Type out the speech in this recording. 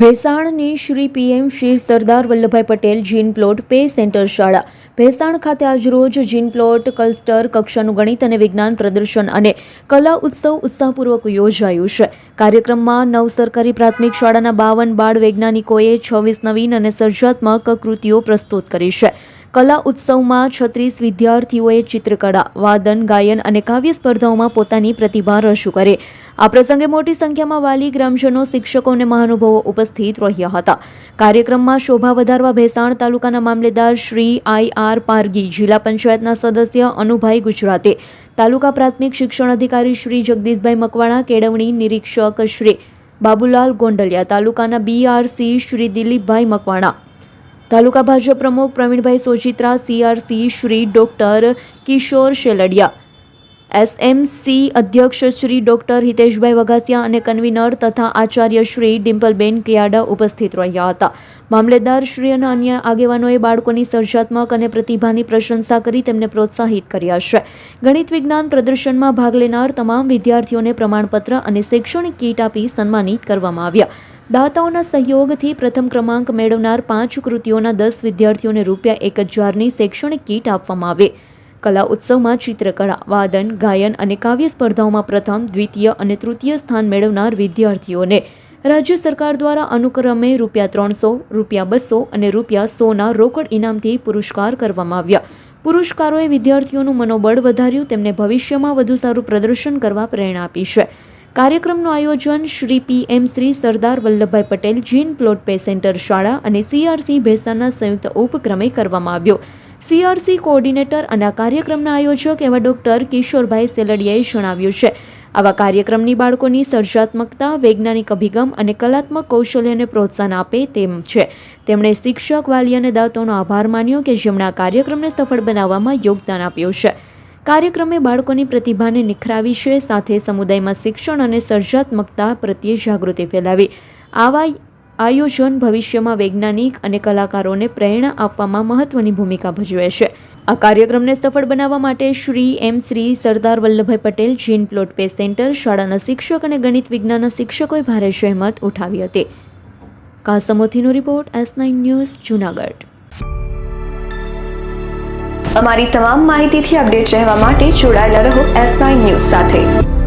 ભેસાણની Shri PM Shri Sardar Vallabhbhai Patel gin plot pay centre શાળા. ભેસાણ ખાતે આજરોજ જીન plot, cluster, કક્ષાનું ગણિત અને વિજ્ઞાન પ્રદર્શન અને કલા ઉત્સવ ઉત્સાહપૂર્વક યોજાયું છે. કાર્યક્રમમાં નવ સરકારી પ્રાથમિક શાળાના બાવન બાળ વૈજ્ઞાનિકોએ છવ્વીસ નવીન અને સર્જનાત્મક કૃતિઓ પ્રસ્તુત કરી છે. કલા ઉત્સવમાં છત્રીસ વિદ્યાર્થીઓએ ચિત્રકળા, વાદન, ગાયન અને કાવ્ય સ્પર્ધાઓમાં પોતાની પ્રતિભા રજૂ કરી. આ પ્રસંગે મોટી સંખ્યામાં વાલી ગ્રામજનો, શિક્ષકો અને મહાનુભાવો ઉપસ્થિત રહ્યા હતા. કાર્યક્રમમાં શોભા વધારવા ભેસાણ તાલુકાના મામલેદાર શ્રી આઈ આર પારગી, જિલ્લા પંચાયતના સદસ્ય અનુભાઈ ગુજરાતે, તાલુકા પ્રાથમિક શિક્ષણ અધિકારી શ્રી જગદીશભાઈ મકવાણા, કેળવણી નિરીક્ષક શ્રી બાબુલાલ ગોંડલિયા, તાલુકાના બીઆરસી શ્રી દિલીપભાઈ મકવાણા તાલુકા ભાજપ પ્રમુખ Pravinbhai Sojitra CRC Shri doctor Kishor Sheladiya. SMC અધ્યક્ષ શ્રી ડોક્ટર હિતેશભાઈ વઘાસિયા અને કન્વીનર તથા આચાર્ય શ્રી ડિમ્પલબેન કિયાડા ઉપસ્થિત રહ્યા હતા. મામલેદાર શ્રી અને અન્ય આગેવાનોએ બાળકોની સર્જનાત્મક અને પ્રતિભાની પ્રશંસા કરી તેમને પ્રોત્સાહિત કર્યા છે. ગણિત વિજ્ઞાન પ્રદર્શનમાં ભાગ લેનાર તમામ વિદ્યાર્થીઓને પ્રમાણપત્ર અને શૈક્ષણિક કીટ આપી સન્માનિત કરવામાં આવ્યા. દાતાઓના સહયોગથી પ્રથમ ક્રમાંક મેળવનાર પાંચ કૃતિઓના દસ વિદ્યાર્થીઓને રૂપિયા એક હજારની શૈક્ષણિક કીટ આપવામાં આવે. કલા ઉત્સવમાં ચિત્રકળા, વાદન, ગાયન અને કાવ્ય સ્પર્ધાઓમાં પ્રથમ, દ્વિતીય અને તૃતીય સ્થાન મેળવનાર વિદ્યાર્થીઓને રાજ્ય સરકાર દ્વારા અનુક્રમે રૂપિયા ત્રણસો, રૂપિયા બસો અને રૂપિયા સોના રોકડ ઇનામથી પુરસ્કાર કરવામાં આવ્યા. પુરસ્કારોએ વિદ્યાર્થીઓનું મનોબળ વધાર્યું, તેમને ભવિષ્યમાં વધુ સારું પ્રદર્શન કરવા પ્રેરણા આપી છે. કાર્યક્રમનું આયોજન Shri P M Shri Sardar Vallabhbhai Patel gin plot pay centre શાળા અને સીઆરસી ભેસાના સંયુક્ત ઉપક્રમે કરવામાં આવ્યો. સીઆરસી કોઓર્ડિનેટર અને આ કાર્યક્રમના આયોજક એવા ડોક્ટર કિશોરભાઈ સેલડિયાએ જણાવ્યું છે. આવા કાર્યક્રમની બાળકોની સર્જનાત્મકતા વૈજ્ઞાનિક અભિગમ અને કલાત્મક કૌશલ્યને પ્રોત્સાહન આપે તેમ છે. તેમણે શિક્ષક, વાલી અને દાતાઓનો આભાર માન્યો કે જેમણે આ કાર્યક્રમને સફળ બનાવવામાં યોગદાન આપ્યું છે. કાર્યક્રમે બાળકોની પ્રતિભાને નિખરાવી છે, સાથે સમુદાયમાં શિક્ષણ અને સર્જનાત્મકતા પ્રત્યે જાગૃતિ ફેલાવી. આવા આયોજન ભવિષ્યમાં વૈજ્ઞાનિક અને કલાકારોને પ્રેરણા આપવામાં મહત્વની ભૂમિકા ભજવે છે. આ કાર્યક્રમને સફળ બનાવવા માટે Shri M Shri Sardar Vallabhbhai Patel gin plot pay centre શાળાના શિક્ષક અને ગણિત વિજ્ઞાનના શિક્ષકોએ ભારે જહેમત ઉઠાવી હતી. કાસમોથીનો report S nine news, Junagadh. અમારી તમામ માહિતીથી અપડેટ રહેવા માટે જોડાયેલા રહો એસ નાઇન ન્યૂઝ સાથે.